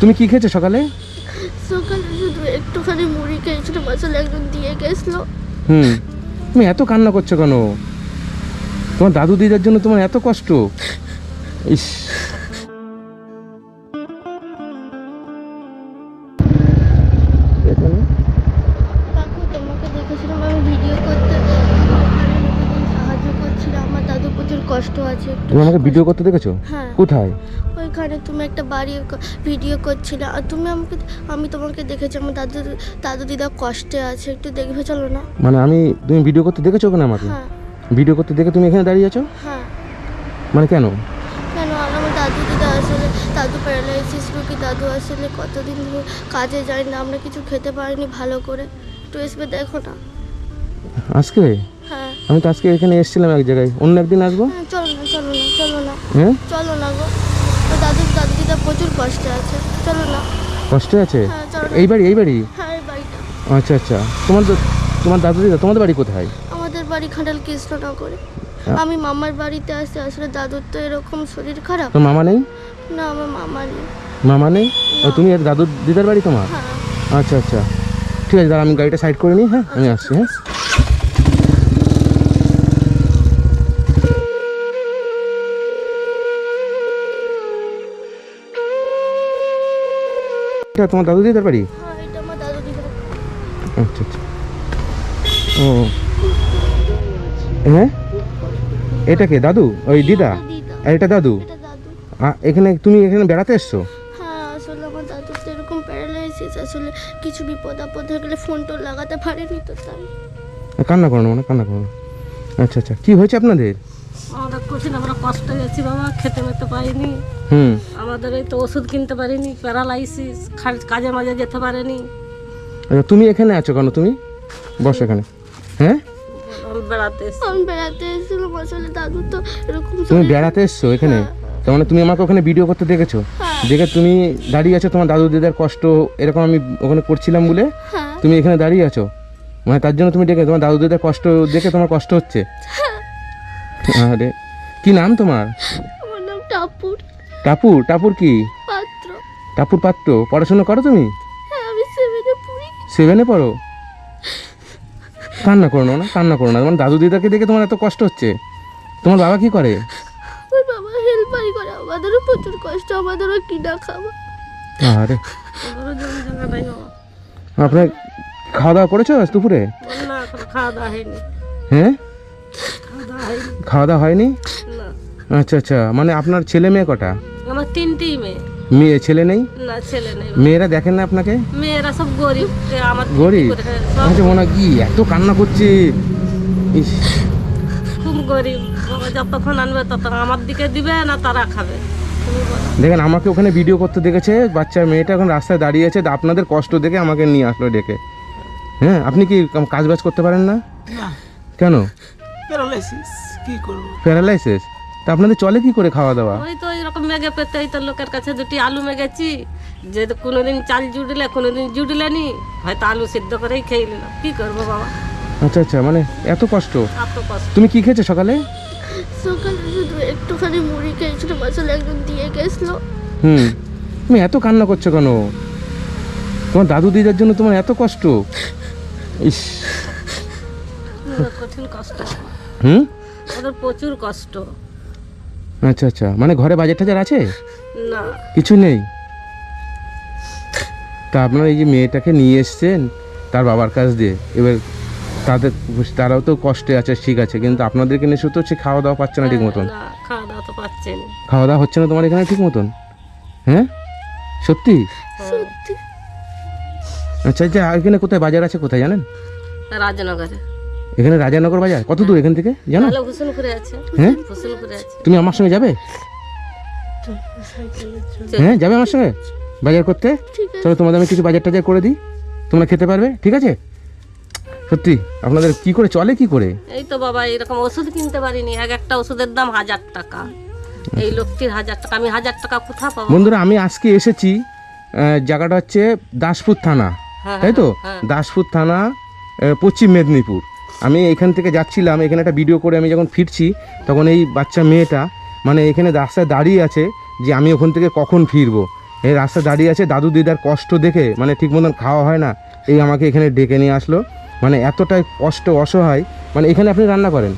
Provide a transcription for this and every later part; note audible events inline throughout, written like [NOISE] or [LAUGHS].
তুমি কি খেয়েছো সকালে? সকালে শুধু একটুখানি মুড়ি খেয়েছিল মশলা একজন দিয়ে গেছিল। হুম। তুমি এত কান্না করছ কেন? তোমার দাদু দিদার জন্য তোমার এত কষ্ট? ইস। প্রচুর কষ্ট আছে তুমি আমাকে ভিডিও করতে দেখেছ? হ্যাঁ। কোথায়? ওইখানে তুমি একটা বাড়ি ভিডিও করছিলে আর তুমি আমাকে আমি তোমাকে দেখেছি আমার দাদু দাদু দিদা কষ্টে আছে একটু দেখবে চলো না। মানে আমি তুমি ভিডিও করতে দেখেছ কেন আমাকে? হ্যাঁ। ভিডিও করতে দেখে তুমি এখানে দাঁড়িয়ে আছো? হ্যাঁ। মানে কেন? কেন? আমার দাদু দিদা আসলে দাদু প্যারালাইসিস রোগী দাদু আসলে কতদিন ধরে কাজে যায় না আমরা কিছু খেতে পারিনি ভালো করে। একটু এসবে দেখো না। আজকে? হ্যাঁ আমি তো আজকে এখানে এসেছিলাম এক জায়গায়। অন্য একদিন আসব? হ্যাঁ চলো না চলো না চলো না। হ্যাঁ? চলো না গো। দাদু দাদু দিদা প্রচুর কষ্টে আছে। চলো না। কষ্ট আছে? হ্যাঁ চলো এই বাড়ি এই বাড়ি? হ্যাঁ আচ্ছা আচ্ছা। তোমার তো- তোমার দাদু দিদা তোমাদের বাড়ি কোথায়? আমাদের বাড়ি খাঁটাল কৃষ্ণনগরে। আমি মামার বাড়িতে আসি আসলে দাদুর তো এরকম শরীর খারাপ। তোর মামা নেই? না আমার মামা নেই। মামা নেই? তুমি এর দাদু দিদার বাড়ি তোমার? আচ্ছা আচ্ছা। ঠিক আছে দাঁড়া আমি গাড়িটা সাইড করে নিই হ্যাঁ? আমি আসছি হ্যাঁ? এটা তোমার দাদু দিদার বাড়ি? হ্যাঁ আচ্ছা আচ্ছা। ও। হ্যাঁ? এটা কে দাদু? ওই দিদা? এটা আর এটা দাদু? এখানে তুমি এখানে বেড়াতে এসছো? হ্যাঁ আসলে আমার দাদুর তো এরকম প্যারালাইসিস আসলে কিছু বিপদ আপদ হয়ে গেলে ফোন টোন লাগাতে পারেনি তো তাই। কান্না করো না মানে কান্না করো আচ্ছা আচ্ছা। কি হয়েছে আপনাদের? আমাদের কঠিন আমরা কষ্ট গেছি বাবা খেতে মেতে পারিনি। হুম। আমাদের এই তো ওষুধ কিনতে পারিনি প্যারালাইসিস কাজে মাঝে যেতে পারেনি। আচ্ছা তুমি এখানে আছো কেন তুমি? বসো এখানে। হ্যাঁ? বেড়াতে আমি বেড়াতে এসেছিলাম আসলে দাদু তো এরকম তুমি বেড়াতে এসছো এখানে? তার মানে তুমি আমাকে ওখানে ভিডিও করতে দেখেছ? হ্যাঁ। দেখে তুমি দাঁড়িয়ে আছো তোমার দাদু দিদার কষ্ট এরকম আমি ওখানে করছিলাম বলে? হ্যাঁ। তুমি এখানে দাঁড়িয়ে আছো? মানে তার জন্য তুমি ডেকে তোমার দাদু দিদার কষ্ট দেখে তোমার কষ্ট হচ্ছে? আরে কি নাম তোমার? আমার নাম টাপুর। টাপুর? টাপুর কি? পাত্র। টাপুর পাত্র? পড়াশোনা করো তুমি? হ্যাঁ আমি সেভেনে পড়ি। সেভেনে পড়ো? কান্না করো না কান্না করো না। মানে দাদু দিদাকে দেখে তোমার এত কষ্ট হচ্ছে? তোমার বাবা কি করে? ওর বাবা হেল্পারি করে। আমাদেরও প্রচুর কষ্ট আমাদেরও কিনা খাওয়া। আরে আপনার খাওয়া দাওয়া করেছ আজ দুপুরে? না খাওয়া দাওয়া হয়নি। হ্যাঁ? খাওয়া দাওয়া হয়নি? আচ্ছা আচ্ছা। মানে আপনার ছেলে মেয়ে কটা? আমার তিনটেই মেয়ে। মেয়ে ছেলে নেই? না ছেলে নেই। মেয়েরা দেখেন না আপনাকে? মেয়েরা সব গরিব আমার গরিব? আচ্ছা মনে কি এত কান্না করছে? খুব গরিব। যতক্ষণ আনবে ততক্ষণ আমার দিকে দিবে না তারা খাবে। দেখেন আমাকে ওখানে ভিডিও করতে দেখেছে বাচ্চার মেয়েটা এখন রাস্তায় দাঁড়িয়ে আছে আপনাদের কষ্ট দেখে আমাকে নিয়ে আসলো ডেকে হ্যাঁ আপনি কি কাজ বাজ করতে পারেন না। কেন? প্যারালাইসিস কি করব? প্যারালাইসিস তা আপনাদের চলে কি করে খাওয়া দাওয়া? ওই তো এরকম মেঘে পেতে এই তো লোকের কাছে দুটি আলু মেঘেছি যে কোনোদিন চাল জুড়লে কোনোদিন জুড়লে নি হয়তো আলু সিদ্ধ করেই খেয়ে নিলাম। কি করব বাবা? আচ্ছা আচ্ছা মানে এত কষ্ট? এত কষ্ট। তুমি কি খেয়েছো সকালে? সকালে শুধু একটুখানি মুড়ি খেয়েছিল মশলা একজন দিয়ে গেছিল। হুম তুমি এত কান্না করছ কেন? তোমার দাদু দিদার জন্য তোমার এত কষ্ট? ইস। কঠিন কষ্ট। হুম? ওদের প্রচুর কষ্ট। আচ্ছা আচ্ছা। মানে ঘরে বাজার টাজার আছে? না। কিছু নেই? তা আপনার এই যে মেয়েটাকে নিয়ে এসছেন তার বাবার কাছ দিয়ে এবার তাদের তারাও তো কষ্টে আছে ঠিক আছে কিন্তু আপনাদেরকে নিয়ে শুধু সে খাওয়া দাওয়া পাচ্ছে না ঠিক মতন? খাওয়া দাওয়া তো পাচ্ছে না। খাওয়া দাওয়া হচ্ছে না তোমার এখানে ঠিক মতন? হ্যাঁ? সত্যি? সত্যি? আচ্ছা আচ্ছা এখানে কোথায় বাজার আছে কোথায় জানেন? রাজনগরে। এখানে রাজানগর বাজার? কত দূর এখান থেকে? জানো? হ্যাঁ? তুমি আমার সঙ্গে যাবে? হ্যাঁ যাবে আমার সঙ্গে? বাজার করতে? চলো তোমাদের আমি কিছু বাজার টাজার করে দিই। তোমরা খেতে পারবে ঠিক আছে? সত্যি আপনাদের কি করে চলে কি করে? এই তো বাবা এরকম ওষুধ কিনতে পারিনি। এক একটা ওষুধের দাম হাজার টাকা। এই লোকটির হাজার টাকা। আমি হাজার টাকা কোথা পাবো? বন্ধুরা আমি আজকে এসেছি জায়গাটা হচ্ছে দাসপুর থানা। হ্যাঁ, তাই তো? হ্যাঁ। দাসপুর থানা পশ্চিম মেদিনীপুর। আমি এখান থেকে যাচ্ছিলাম এখানে একটা ভিডিও করে আমি যখন ফিরছি তখন এই বাচ্চা মেয়েটা মানে এখানে রাস্তায় দাঁড়িয়ে আছে যে আমি ওখান থেকে কখন ফিরবো। এই রাস্তা দাঁড়িয়ে আছে দাদু দিদার কষ্ট দেখে মানে ঠিক মতন খাওয়া হয় না এই আমাকে এখানে ডেকে নিয়ে আসলো। মানে এতটাই কষ্ট অসহায় মানে এখানে আপনি রান্না করেন?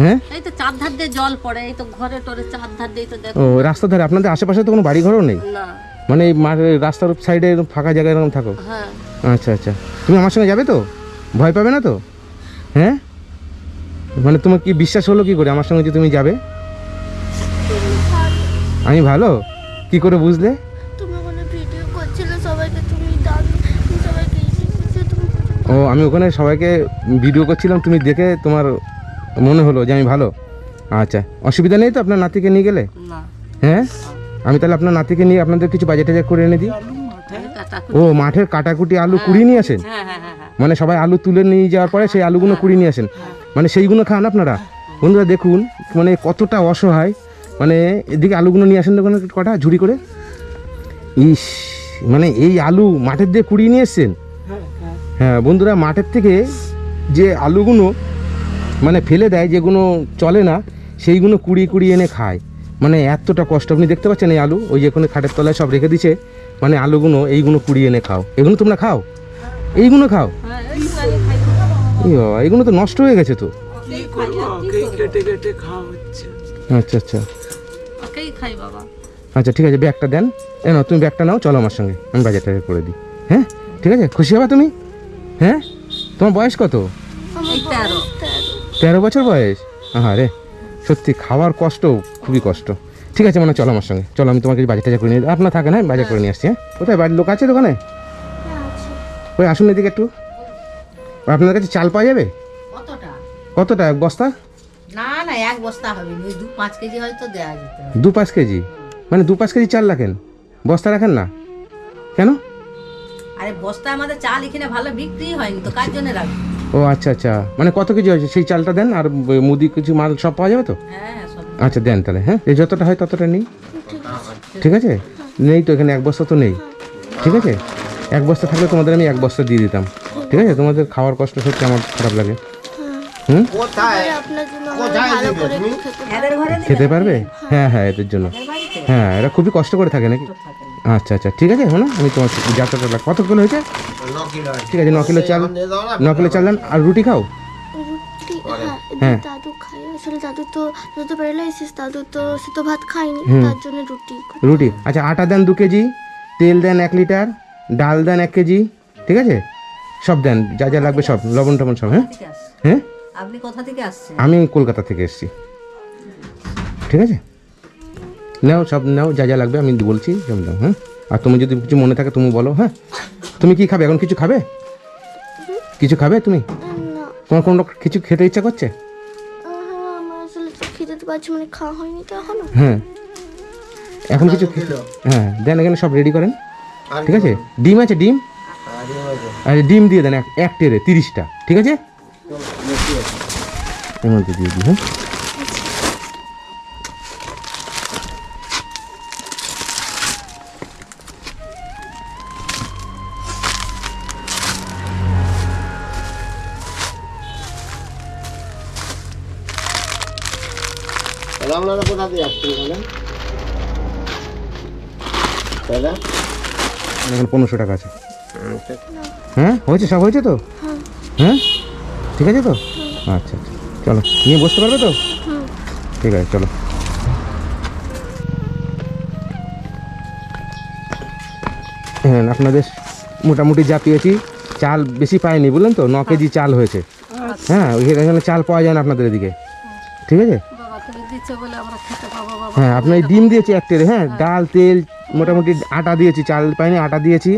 হ্যাঁ? এই তো চার ধার দিয়ে জল পড়ে এই তো ঘরে টরে চার ধার দিয়ে তো দেখো। ও রাস্তা ধারে আপনাদের আশেপাশে তো কোনো বাড়ি ঘরও নেই? না। মানে এই রাস্তার সাইডে ফাঁকা জায়গায় এরকম থাকো হ্যাঁ। আচ্ছা আচ্ছা। তুমি আমার সঙ্গে যাবে তো? ভয় পাবে না তো? হ্যাঁ? মানে তোমার কি বিশ্বাস হলো কি করে আমার সঙ্গে যে তুমি যাবে? আমি ভালো? কি করে বুঝলে? তুমি ওখানে ভিডিও করছিলে সবাইকে তুমি দাদু সবাইকে ইসে করছিলে তুমি ও আমি ওখানে সবাইকে ভিডিও করছিলাম তুমি দেখে তোমার মনে হলো যে আমি ভালো। আচ্ছা অসুবিধা নেই তো আপনার নাতিকে নিয়ে গেলে? হ্যাঁ? আমি তাহলে আপনার নাতিকে নিয়ে আপনাদের কিছু বাজেট টাজেট করে এনে দিই? ও মাঠের কাটাকুটি আলু কুড়িয়ে নিয়ে আসেন? হ্যাঁ হ্যাঁ হ্যাঁ। মানে সবাই আলু তুলে নিয়ে যাওয়ার পরে সেই আলুগুলো কুড়িয়ে নিয়ে আসেন। মানে সেইগুলো খান আপনারা। বন্ধুরা, দেখুন মানে কতটা অসহায়। মানে এদিকে আলুগুলো নিয়ে আসেন দেখুন কটা, ঝুড়ি করে। ইস মানে এই আলু মাঠের দিয়ে কুড়িয়ে নিয়ে এসছেন? হ্যাঁ বন্ধুরা, মাঠের থেকে যে আলুগুলো মানে ফেলে দেয়, যেগুলো চলে না, সেইগুলো কুড়িয়ে কুড়িয়ে এনে খায়। মানে এতটা কষ্ট। আপনি দেখতে পাচ্ছেন এই আলু? ওই যে কোনো খাটের তলায় সব রেখে দিছে। মানে আলুগুলো এইগুলো কুড়িয়ে এনে খাও। এগুলো তোমরা খাও? এইগুলো খাও? এগুলো তো নষ্ট হয়ে গেছে তো। কি করব? ওকেই কেটে কেটে খাওয়া হচ্ছে। আচ্ছা আচ্ছা। ওকেই খাই বাবা। আচ্ছা ঠিক আছে ব্যাগটা দেন। এ নাও তুমি ব্যাগটা নাও চলো আমার সঙ্গে। আমি বাজারটা করে দিই। হ্যাঁ? ঠিক আছে? খুশি হবা তুমি? হ্যাঁ? তোমার বয়স কত? তেরো। বছর বয়স? হ্যাঁ রে সত্যি খাওয়ার কষ্ট খুবই কষ্ট। ঠিক আছে মানে চলো আমার সঙ্গে। চলো আমি তোমাকে বাজার টাজার করে নিয়ে আপনার থাকে না বাজার করে নিয়ে আসছি হ্যাঁ? কোথায়? বাড়ির লোক আছে দোকানে? ওই আসুন এদিকে একটু। আপনার কাছে চাল পাওয়া যাবে? কতটা? কতটা? এক বস্তা? না না এক বস্তা হবে দু পাঁচ কেজি হয়তো দেওয়া যেতে দু পাঁচ কেজি? মানে দু পাঁচ কেজি চাল রাখেন? বস্তা রাখেন না? কেন? আরে বস্তা আমাদের চাল এখানে ভালো বিক্রি হয়নি তো কার জন্য রাখব? ও আচ্ছা আচ্ছা। মানে কত কেজি হয়েছে? সেই চালটা দেন আর মুদি কিছু মাল সব পাওয়া যাবে তো? হ্যাঁ আচ্ছা দেন তাহলে হ্যাঁ? এই যতটা হয় ততটা নিই। ঠিক আছে? নেই তো এখানে এক বস্তা তো নেই। ঠিক আছে? এক বস্তা থাকলে তোমাদের আমি এক বস্তা দিয়ে দিতাম। ঠিক আছে? তোমাদের খাওয়ার কষ্ট সত্যি আমার খারাপ লাগে। হুম? খেতে পারবে। হ্যাঁ। হ্যাঁ এদের জন্য। হ্যাঁ এরা খুবই কষ্ট করে থাকে নাকি? আচ্ছা আচ্ছা ঠিক আছে শোনো আমি তোমার যাত্রাটা লাগ- কত কিলো হয়েছে? ঠিক আছে ন কিলো চাল ন কিলো চাল দেন আর রুটি খাও। হ্যাঁ। হ্যাঁ। দাদু খাই আসলে দাদু তো দাদু প্যারালাইসিস দাদু তো সে তো ভাত খায়নি তার জন্য রুটি। রুটি। আচ্ছা আটা দেন দু কেজি তেল দেন এক লিটার ডাল দেন এক কেজি ঠিক আছে? সব দেন যা যা লাগবে সব লবণ টবণ সব হ্যাঁ? হ্যাঁ? আপনি কোথা থেকে আসছেন? আমি কলকাতা থেকে এসেছি। ঠিক আছে? নাও সব নাও যা যা লাগবে আমি বলছি সব নাও হ্যাঁ? আর তুমি যদি কিছু মনে থাকে তুমি বলো হ্যাঁ? তুমি কি খাবে? এখন কিছু খাবে? কিছু খাবে তুমি? তোমার কোনো কিছু খেতে ইচ্ছা করছে? আহ, আমার আসলে তো খেতে তো পারছি মানে খাওয়া হয়নি তো এখনও। হ্যাঁ। এখন কিছু হ্যাঁ দেন এখানে সব রেডি করেন। ঠিক আছে? ডিম আছে ডিম? আরে ডিম দিয়ে দেন এক- এক টেরে তিরিশটা ঠিক আছে? এর মধ্যে দিয়ে দিই হ্যাঁ তাহলে আপনারা কোথা দিয়ে আসছেন বলেন? দাদা এখানে পনেরোশো টাকা আছে। হ্যাঁ? হয়েছে সব হয়েছে তো? হ্যাঁ। ঠিক আছে তো? আচ্ছা আচ্ছা। চলো নিয়ে বসতে পারবে তো? ঠিক আছে চলো। হ্যাঁ আপনাদের মোটামুটি যা পেয়েছি চাল বেশি পাইনি বুঝলেন তো? ন কেজি চাল হয়েছে। হ্যাঁ ওইখানে এখানে চাল পাওয়া যায় না আপনাদের এদিকে। ঠিক আছে? বাবা তুমি দিচ্ছ বলে আমরা খেতে পাবো বাবা। হ্যাঁ আপনার এই ডিম দিয়েছি এক টেরে হ্যাঁ ডাল তেল মোটামুটি আটা দিয়েছি চাল পাইনি আটা দিয়েছি।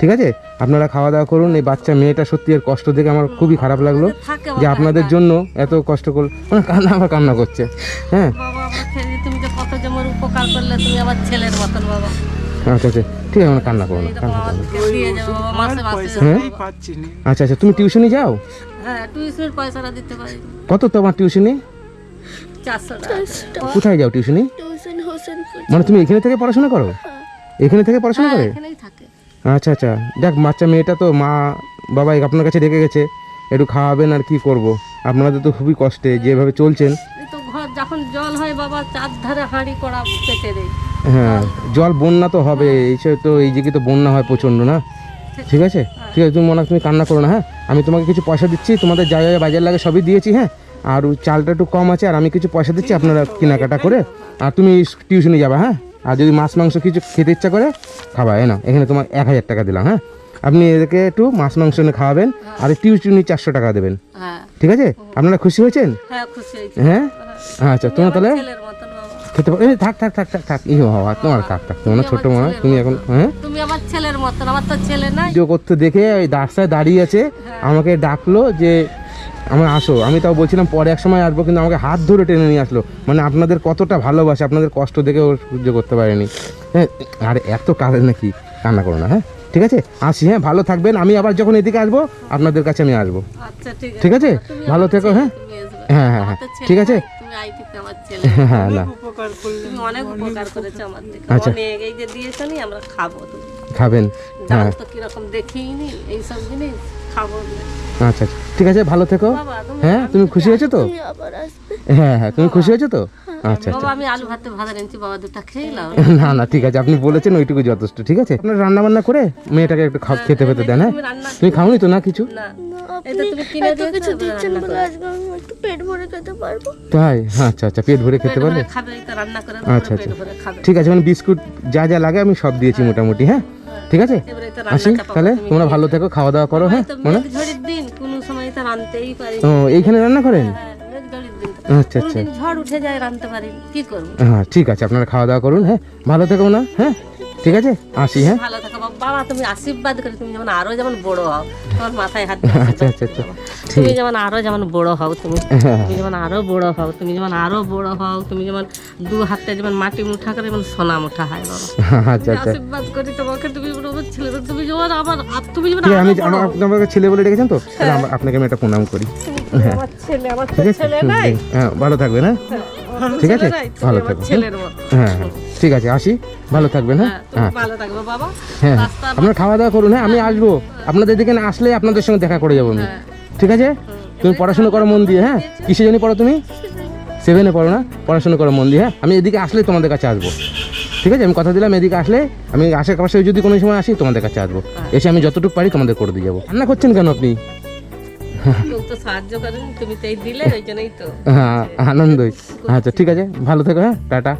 ঠিক আছে? আপনারা খাওয়া দাওয়া করুন এই বাচ্চা মেয়েটা সত্যি এর কষ্ট দেখে আমার খুবই খারাপ লাগল যে আপনাদের জন্য এত কষ্ট করল মানে কান্না আমার কান্না করছে। হ্যাঁ। বাবা আমরা খেয়ে তুমি যে কত যেমন উপকার করলে তুমি আমার ছেলের মতন বাবা। আচ্ছা আচ্ছা ঠিক আছে মানে কান্না করো না কান্না করো না। আচ্ছা আচ্ছা তুমি টিউশনি যাও? হ্যাঁ টিউশনের পয়সাটা দিতে পারি। কত তোমার টিউশনি? চারশো টাকা কোথায় যাও টিউশনি? মানে তুমি এখানে থেকে পড়াশোনা করো? এখানে থেকে পড়াশোনা হ্যাঁ করে? আচ্ছা আচ্ছা। দেখ বাচ্চা মেয়েটা তো মা বাবা আপনার কাছে রেখে গেছে। একটু খাওয়াবেন আর কি করব। আপনাদের তো খুবই কষ্টে যেভাবে চলছেন। তো ঘর যখন জল হয় বাবা চার ধারে হাঁড়ি করা পেতে দেয় হ্যাঁ জল। বন্যা তো হবে। এইসব তো এই দিকে তো বন্যা হয় প্রচণ্ড না? ঠিক আছে? ঠিক আছে তুমি মনে হয় তুমি কান্না করো না হ্যাঁ? আমি তোমাকে কিছু পয়সা দিচ্ছি তোমাদের যা যা বাজার লাগে সবই দিয়েছি হ্যাঁ? আর ওই চালটা একটু কম আছে আর আমি কিছু পয়সা দিচ্ছি আপনারা কেনাকাটা করে আর তুমি টিউশনে যাবে হ্যাঁ? আর যদি মাছ মাংস কিছু খেতে ইচ্ছা করে খাবা হ্যাঁ না এখানে তোমার এক হাজার টাকা দিলাম হ্যাঁ? আপনি এদেরকে একটু মাছ মাংস এনে খাওয়াবেন আর টিউশনি চারশো টাকা দেবেন। হ্যাঁ। ঠিক আছে? আপনারা খুশি হয়েছেন? হ্যাঁ হ্যাঁ? আচ্ছা তোমার তাহলে? খেতে পারো। থাক থাক থাক থাক থাক ই বাবা তোমার থাক থাক তোমার ছোট মনে তুমি এখন হ্যাঁ? তুমি আমার ছেলের মতন আমার তো ছেলে ভিডিও করতে দেখে ওই রাস্তায় দাঁড়িয়ে আছে আমাকে ডাকলো যে আমার আসো আমি তাও বলছিলাম পরে এক সময় আসব কিন্তু আমাকে হাত ধরে টেনে নিয়ে আসলো। মানে আপনাদের কতটা ভালোবাসে আপনাদের কষ্ট দেখে ও সহ্য করতে পারেনি। হ্যাঁ আরে এত কাজে নাকি কান্না করো না হ্যাঁ? ঠিক আছে? আসি হ্যাঁ ভালো থাকবেন। আমি আবার যখন এদিকে আসব আপনাদের কাছে আমি আসব। আচ্ছা ঠিক আছে। ভালো থেকো হ্যাঁ? হ্যাঁ হ্যাঁ হ্যাঁ। ছেলে ঠিক আছে? ছেলে। হ্যাঁ না আচ্ছা। অনেক এই যে দিয়েছ নি আমরা খাব। তুমি খাবেন হ্যাঁ। কীরকম দেখিনি এইসব জিনিস। খাব আচ্ছা আচ্ছা। ঠিক আছে ভালো থেকো। হ্যাঁ তুমি খুশি হয়েছো তো? তুমি আবার আসবে। হ্যাঁ হ্যাঁ তুমি খুশি হয়েছো তো? আচ্ছা আচ্ছা। বাবা আমি আলু ভাতে ভাজা এনেছি বাবা দুটা খেয়ে নাও। না না ঠিক আছে আপনি বলেছেন ওইটুকু যথেষ্ট ঠিক আছে? আপনার রান্না বান্না করে মেয়েটাকে একটু খাও- খেতে পেতে দেন হ্যাঁ? তুমি খাওনি তো না কিছু? না। না, এই তো আপনি তুমি কিনে এত দিয়েছ, কিছু এবার দিচ্ছেন রান্না বলে আজকে আমি একটু পেট ভরে খেতে পারব? তাই? আচ্ছা আচ্ছা পেট ভরে খেতে পারবে? আচ্ছা, আচ্ছা। ঠিক আছে মানে বিস্কুট যা যা লাগে আমি সব দিয়েছি মোটামুটি হ্যাঁ? ঠিক আছে? আসি তাহলে? তোমরা ভালো থেকো খাওয়া দাওয়া করো হ্যাঁ? মনে? ও এইখানে রান্না করেন? হ্যাঁ তো। আচ্ছা আচ্ছা। ঝড় উঠে যায় পারি কি করব? হ্যাঁ ঠিক আছে আপনারা খাওয়া দাওয়া করুন হ্যাঁ? ভালো থেকো না হ্যাঁ? ঠিক আছে? আসি হ্যাঁ? ভালো থাকো বাবা। তুমি আশীর্বাদ করে তুমি যেমন আরও যেমন বড় হও তোমার মাথায় হাত আচ্ছা আচ্ছা আচ্ছা। তুমি যেমন আরও যেমন বড় হও তুমি হ্যাঁ। তুমি যেমন আরও বড় হও তুমি যেমন আরও বড় হও তুমি যেমন দু হাতে যেমন মাটি মুঠা করে যেমন সোনা মুঠা হয় বাবা। [LAUGHS] আচ্ছা আচ্ছা। আশীর্বাদ করি তোমাকে তুমি বড় ছেলে তুমি যেমন আমার তুমি যেমন আমি আপনাকে ছেলে বলে ডেকেছেন তো? তাহলে আপনাকে আমি একটা প্রণাম করি। আমার ছেলে? আমার ছেলে নাই? হ্যাঁ ভালো হ্যাঁ? আমার তো ঠিক আছে? ভালো আমার থাকো, ছেলের মতো। হ্যাঁ হ্যাঁ, ঠিক আছে আসি। ভালো থাকবেন হ্যাঁ? হ্যাঁ হ্যাঁ। ভালো থাকবে বাবা। হ্যাঁ রাস্তা আপনারা খাওয়া দাওয়া করুন হ্যাঁ আমি আসব। আপনাদের দিকে না আসলে আপনাদের সঙ্গে দেখা করে যাব আমি। ঠিক আছে? তুমি পড়াশোনা করো মন দিয়ে হ্যাঁ? কিসে জানি পড়ো তুমি? সেভেনে পড়ো না? পড়াশোনা করো মন দিয়ে হ্যাঁ? আমি এদিকে আসলে তোমাদের কাছে আসব। ঠিক আছে? আমি কথা দিলাম এদিকে আসলে আমি আশেপাশে যদি কোনো সময় আসি তোমাদের কাছে আসব। এসে আমি যতটুকু পারি তোমাদের করে দিয়ে যাব। রান্না করছেন কেন আপনি? হ্যাঁ আনন্দই। আচ্ছা ঠিক আছে। ভালো থেকো হ্যাঁ? টাটা।